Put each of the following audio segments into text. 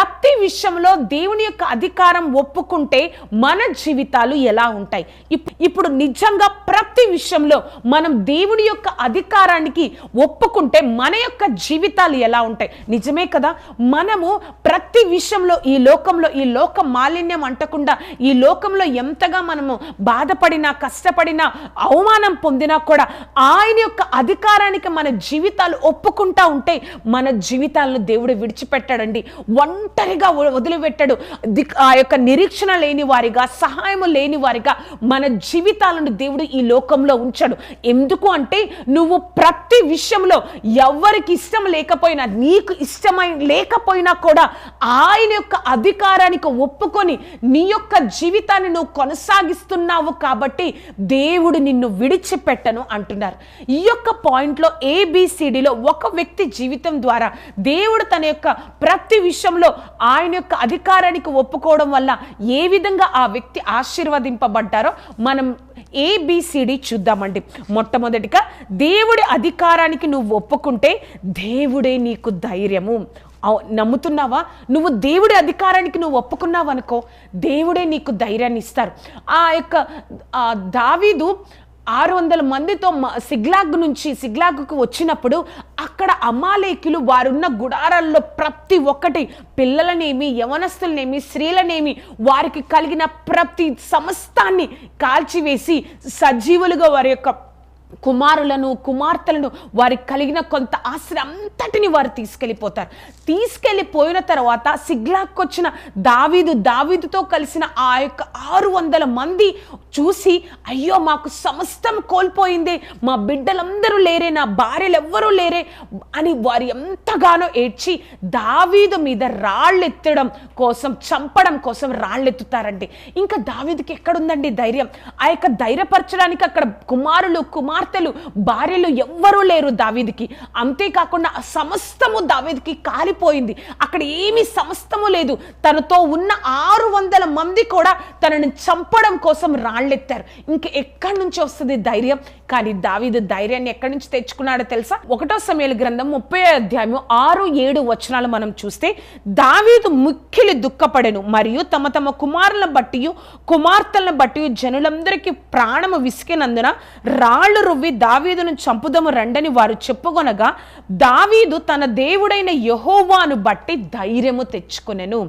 ప్రతి విషయంలో దేవుని యొక్క అధికారం ఒప్పుకుంటే మన జీవితాలు ఎలా ఉంటాయి? ఇప్పుడు నిజంగా ప్రతి విషయంలో మనం దేవుని యొక్క అధికారానికి ఒప్పుకుంటే మన యొక్క జీవితాలు ఎలా ఉంటాయి? నిజమే కదా? మనము ప్రతి విషయంలో ఈ లోకంలో ఈ లోక మాలిన్యం అంటకుండా ఈ లోకంలో ఎంతగా మనము బాధపడినా కష్టపడినా అవమానం పొందినా కూడా ఆయన యొక్క అధికారానికి మన జీవితాలు ఒప్పుకుంటా ఉంటే మన జీవితాలను దేవుడు విడిచిపెట్టాడండి. ఒంటరిగా వదిలిపెట్టడు. ఆ యొక్క నిరీక్షణ లేని వారిగా సహాయం లేని వారిగా మన జీవితాలను దేవుడు ఈ లోకంలో ఉంచాడు. ఎందుకు అంటే నువ్వు ప్రతి విషయంలో ఎవరికి ఇష్టం లేకపోయినా నీకు ఇష్టమై లేకపోయినా కూడా ఆయన యొక్క అధికారానికి ఒప్పుకొని నీ యొక్క జీవితాన్ని నువ్వు కొనసాగిస్తున్నావు కాబట్టి దేవుడు నిన్ను విడిచిపెట్టను అంటున్నారు. ఈ యొక్క పాయింట్లో ఏబిసిడిలో ఒక వ్యక్తి జీవితం ద్వారా దేవుడు తన యొక్క ప్రతి విషయంలో ఆయన యొక్క అధికారానికి ఒప్పుకోవడం వల్ల ఏ విధంగా ఆ వ్యక్తి ఆశీర్వదింపబడ్డారో మనం ఏబిసిడి చూద్దామండి. మొట్టమొదటిగా దేవుడి అధికారానికి నువ్వు ఒప్పుకుంటే దేవుడే నీకు ధైర్యము. నమ్ముతున్నావా? నువ్వు దేవుడి అధికారానికి నువ్వు ఒప్పుకున్నావు అనుకో దేవుడే నీకు ధైర్యాన్ని ఇస్తారు. ఆ యొక్క ఆ దావీదు ఆరు వందల మందితో సిగ్లాగ్ నుంచి సిగ్లాగ్కు వచ్చినప్పుడు అక్కడ అమాలేకులు వారున్న గుడారాల్లో ప్రతి ఒక్కటి పిల్లలనేమి యవనస్తులనేమి స్త్రీలనేమి వారికి కలిగిన ప్రతి సమస్తాన్ని కాల్చివేసి సజీవులుగా వారి యొక్క కుమారులను కుమార్తెలను వారికి కలిగిన కొంత ఆస్తి అంతటిని వారు తీసుకెళ్ళిపోతారు. తీసుకెళ్ళిపోయిన తర్వాత సిగ్లాక్కొచ్చిన దావీదు దావీదుతో కలిసిన ఆ యొక్క ఆరు వందల మంది చూసి అయ్యో మాకు సమస్తం కోల్పోయింది. మా బిడ్డలందరూ లేరే నా భార్యలు ఎవ్వరూ లేరే అని వారు ఎంతగానో ఏడ్చి దావీదు మీద రాళ్ళెత్తడం కోసం చంపడం కోసం రాళ్ళెత్తుతారండి. ఇంకా దావీదుకి ఎక్కడుందండి ధైర్యం? ఆ యొక్క ధైర్యపరచడానికి అక్కడ కుమారులు కుమార్తెలు భార్యలు ఎవ్వరూ లేరు దావీదికి. అంతేకాకుండా ఆ సమస్తము దావీదికి కాలిపోయింది. అక్కడ ఏమీ సమస్తము లేదు. తనతో ఉన్న ఆరు వందల మంది కూడా తనని చంపడం కోసం రాళ్ళెత్తారు. ఇంక ఎక్కడి నుంచి వస్తుంది ధైర్యం? కానీ దావీదు ధైర్యాన్ని ఎక్కడి నుంచి తెచ్చుకున్నాడో తెలుసా? ఒకటో సమయాల గ్రంథం ముప్పై అధ్యాయం ఆరు ఏడు వచనాలు మనం చూస్తే దావీదు ముఖ్యులు దుఃఖపడెను మరియు తమ తమ కుమారులను బట్టి కుమార్తెలను బట్టి జనులందరికీ ప్రాణము విసికినందున రాళ్ళు రువ్వి దావీదును చంపుదము రండని వారు చెప్పుకొనగా దావీదు తన దేవుడైన యహోవాను బట్టి ధైర్యము తెచ్చుకొనెను.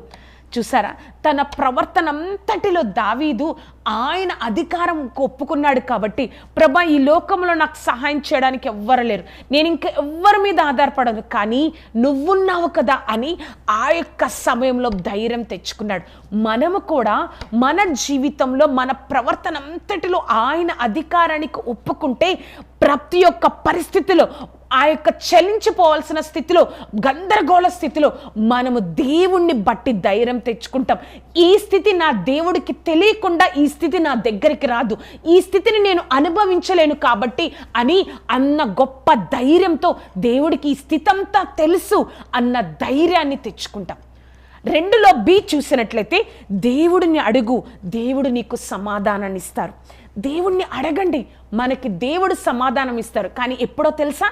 చూసారా? తన ప్రవర్తన అంతటిలో దావీదు ఆయన అధికారం ఒప్పుకున్నాడు కాబట్టి ప్రభా ఈ లోకంలో నాకు సహాయం చేయడానికి ఎవ్వరు లేరు. నేను ఇంక ఎవ్వరి మీద ఆధారపడను కానీ నువ్వున్నావు కదా అని ఆ యొక్క సమయంలో ధైర్యం తెచ్చుకున్నాడు. మనము కూడా మన జీవితంలో మన ప్రవర్తన అంతటిలో ఆయన అధికారానికి ఒప్పుకుంటే ప్రతి ఒక్క పరిస్థితిలో ఆ యొక్క చలించిపోవాల్సిన స్థితిలో గందరగోళ స్థితిలో మనము దేవుణ్ణి బట్టి ధైర్యం తెచ్చుకుంటాం. ఈ స్థితి నా దేవుడికి తెలియకుండా ఈ స్థితి నా దగ్గరికి రాదు. ఈ స్థితిని నేను అనుభవించలేను కాబట్టి అని అన్న గొప్ప ధైర్యంతో దేవుడికి ఈ స్థితి అంతా తెలుసు అన్న ధైర్యాన్ని తెచ్చుకుంటాం. రెండులో బి చూసినట్లయితే దేవుడిని అడుగు దేవుడు నీకు సమాధానాన్ని ఇస్తారు దేవుణ్ణి అడగండి మనకి దేవుడు సమాధానం ఇస్తారు కానీ ఎప్పుడో తెలుసా?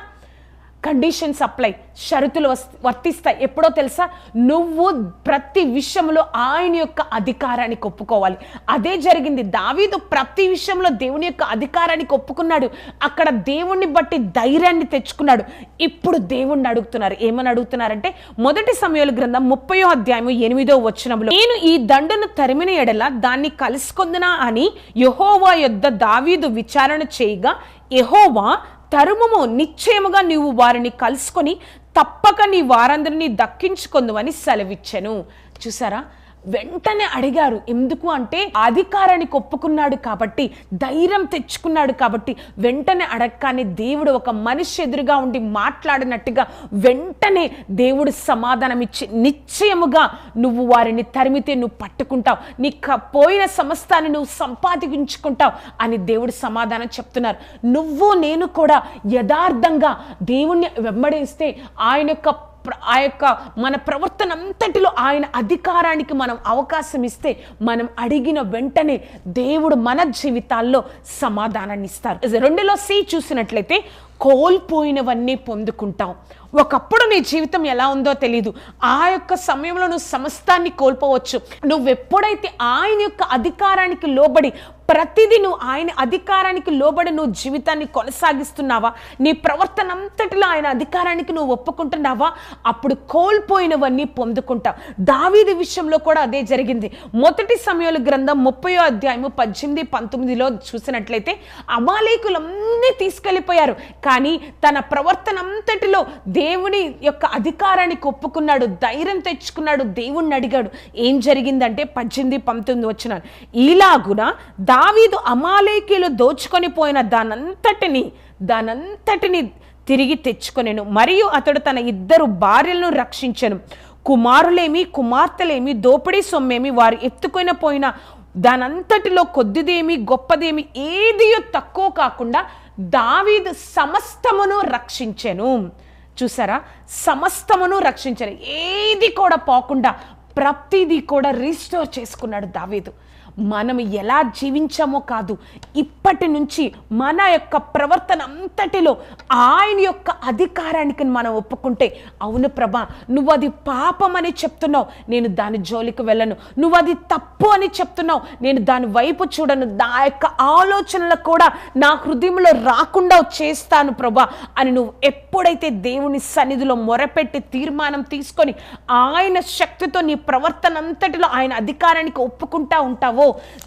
కండిషన్స్ అప్లై షరతులు వర్తిస్తాయి. ఎప్పుడో తెలుసా? నువ్వు ప్రతి విషయంలో ఆయన యొక్క అధికారానికి ఒప్పుకోవాలి. అదే జరిగింది. దావీదు ప్రతి విషయంలో దేవుని యొక్క అధికారానికి ఒప్పుకున్నాడు. అక్కడ దేవుణ్ణి బట్టి ధైర్యాన్ని తెచ్చుకున్నాడు. ఇప్పుడు దేవుణ్ణి అడుగుతున్నారు. ఏమని అడుగుతున్నారంటే మొదటి సమయాల గ్రంథం ముప్పయో అధ్యాయం ఎనిమిదో వచనంలో నేను ఈ దండును తరిమిన ఎడల దాన్ని కలుసుకొందునా అని యహోవా యొద్ద దావీదు విచారణ చేయగా యహోవా తరుమము. నిశ్చయముగా నీవు వారిని కలుసుకొని తప్పక నీ వారందరినీ దక్కించుకుందువని సెలవిచ్చెను. చూసారా? వెంటనే అడిగారు. ఎందుకు అంటే అధికారానికి ఒప్పుకున్నాడు కాబట్టి ధైర్యం తెచ్చుకున్నాడు కాబట్టి వెంటనే అడగగానే దేవుడు ఒక మనిషి ఎదురుగా ఉండి మాట్లాడినట్టుగా వెంటనే దేవుడు సమాధానం ఇచ్చి నిశ్చయముగా నువ్వు వారిని తరిమితే నువ్వు పట్టుకుంటావు. నీ పోయిన సమస్తాన్ని నువ్వు సంపాదించుకుంటావు అని దేవుడు సమాధానం చెప్తున్నారు. నువ్వు నేను కూడా యథార్థంగా దేవుణ్ణి వెంబడిస్తే ఆయన యొక్క ఆ యొక్క మన ప్రవర్తన అంతటిలో ఆయన అధికారానికి మనం అవకాశం ఇస్తే మనం అడిగిన వెంటనే దేవుడు మన జీవితాల్లో సమాధానాన్ని ఇస్తారు. రెండులో సి చూసినట్లయితే కోల్పోయినవన్నీ పొందుకుంటాం ఒకప్పుడు నీ జీవితం ఎలా ఉందో తెలియదు ఆ యొక్క సమయంలో నువ్వు సమస్తాన్ని కోల్పోవచ్చు. నువ్వు ఎప్పుడైతే ఆయన యొక్క అధికారానికి లోబడి ప్రతిదీ నువ్వు ఆయన అధికారానికి లోబడి నువ్వు జీవితాన్ని కొనసాగిస్తున్నావా? నీ ప్రవర్తన అంతటిలో ఆయన అధికారానికి నువ్వు ఒప్పుకుంటున్నావా? అప్పుడు కోల్పోయినవన్నీ పొందుకుంటావు. దావీది విషయంలో కూడా అదే జరిగింది. మొదటి సమయాల గ్రంథం ముప్పయో అధ్యాయము పద్దెనిమిది పంతొమ్మిదిలో చూసినట్లయితే అమాలేకులన్నీ తీసుకెళ్ళిపోయారు. కానీ తన ప్రవర్తన అంతటిలో దేవుని యొక్క అధికారానికి ఒప్పుకున్నాడు ధైర్యం తెచ్చుకున్నాడు దేవుణ్ణి అడిగాడు. ఏం జరిగిందంటే పద్దెనిమిది పంతొమ్మిది వచ్చిన ఇలాగున దావీదు అమాలేకీలు దోచుకొని పోయిన దానంతటిని దానంతటిని తిరిగి తెచ్చుకొనేను. మరియు అతడు తన ఇద్దరు భార్యలను రక్షించను. కుమారులేమి కుమార్తెలేమి దోపిడీ సొమ్మేమి వారు ఎత్తుకొని పోయిన దానంతటిలో కొద్దిదేమి గొప్పదేమి ఏదియో తక్కువ కాకుండా దావీదు సమస్తమును రక్షించెను. చూసారా? సమస్తమును రక్షించారు ఏది కూడా పోకుండా ప్రతిదీ కూడా రీస్టోర్ చేసుకున్నాడు దావీదు. మనం ఎలా జీవించామో కాదు ఇప్పటి నుంచి మన యొక్క ప్రవర్తన అంతటిలో ఆయన యొక్క అధికారానికి మనం ఒప్పుకుంటే అవును ప్రభా నువ్వు అది పాపం అని చెప్తున్నావు నేను దాని జోలికి వెళ్ళను. నువ్వు అది తప్పు అని చెప్తున్నావు నేను దాని వైపు చూడను. నా యొక్క ఆలోచనలు కూడా నా హృదయంలో రాకుండా చేస్తాను ప్రభా అని నువ్వు ఎప్పుడైతే దేవుని సన్నిధిలో మొరపెట్టి తీర్మానం తీసుకొని ఆయన శక్తితో నీ ప్రవర్తన అంతటిలో ఆయన అధికారానికి ఒప్పుకుంటా ఉంటావు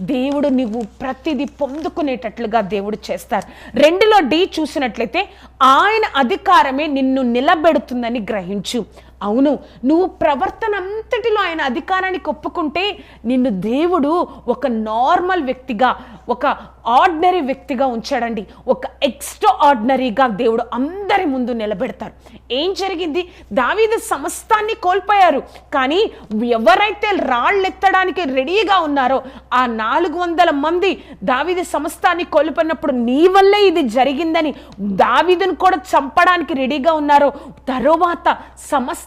దేవుడు నువ్వు ప్రతిదీ పొందుకునేటట్లుగా దేవుడు చేస్తారు. రెండులో డి చూసినట్లయితే ఆయన అధికారమే నిన్ను నిలబెడుతుందని గ్రహించు. అవును. నువ్వు ప్రవర్తన అంతటిలో ఆయన అధికారానికి ఒప్పుకుంటే నిన్ను దేవుడు ఒక నార్మల్ వ్యక్తిగా ఒక ఆర్డినరీ వ్యక్తిగా ఉంచాడండి. ఒక ఎక్స్ట్రా ఆర్డినరీగా దేవుడు అందరి ముందు నిలబెడతారు ఏం జరిగింది? దావీదు సమస్తాన్ని కోల్పోయారు. కానీ ఎవరైతే రాళ్ళెత్తడానికి రెడీగా ఉన్నారో ఆ నాలుగు వందల మంది దావీదు సమస్తాన్ని కోల్పోయినప్పుడు నీ వల్లే ఇది జరిగిందని దావీదును కూడా చంపడానికి రెడీగా ఉన్నారో తరువాత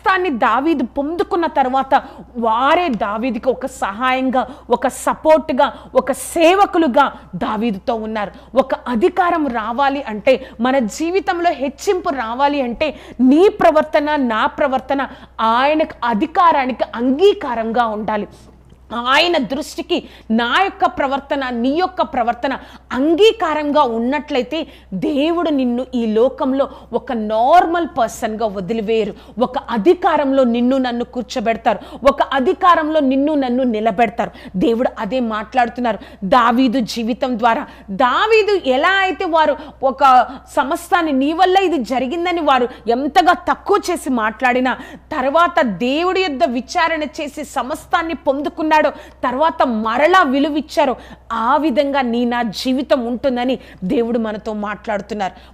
సమస్తాన్ని దావీదు పొందుకున్న తర్వాత వారే దావీదికి ఒక సహాయంగా ఒక సపోర్ట్గా ఒక సేవకులుగా దావీదుతో ఉన్నారు. ఒక అధికారం రావాలి అంటే మన జీవితంలో హెచ్చింపు రావాలి అంటే నీ ప్రవర్తన నా ప్రవర్తన ఆయనకు అధికారానికి అంగీకారంగా ఉండాలి. ఆయన దృష్టికి నా యొక్క ప్రవర్తన నీ యొక్క ప్రవర్తన అంగీకారంగా ఉన్నట్లయితే దేవుడు నిన్ను ఈ లోకంలో ఒక నార్మల్ పర్సన్గా వదిలివేయరు. ఒక అధికారంలో నిన్ను నన్ను కూర్చోబెడతారు. ఒక అధికారంలో నిన్ను నన్ను నిలబెడతారు. దేవుడు అదే మాట్లాడుతున్నారు. దావీదు జీవితం ద్వారా. దావీదు ఎలా అయితే వారు ఒక సమస్తాన్ని నీ వల్ల ఇది జరిగిందని వారు ఎంతగా తక్కువ చేసి మాట్లాడినా తర్వాత దేవుడి యొద్ద విచారణ చేసి సమస్తాన్ని పొందుకున్నాడో తర్వాత మరలా విలువిచ్చారో. ఆ విధంగా నీ నా జీవితం ఉంటుందని దేవుడు మనతో మాట్లాడుతున్నారు.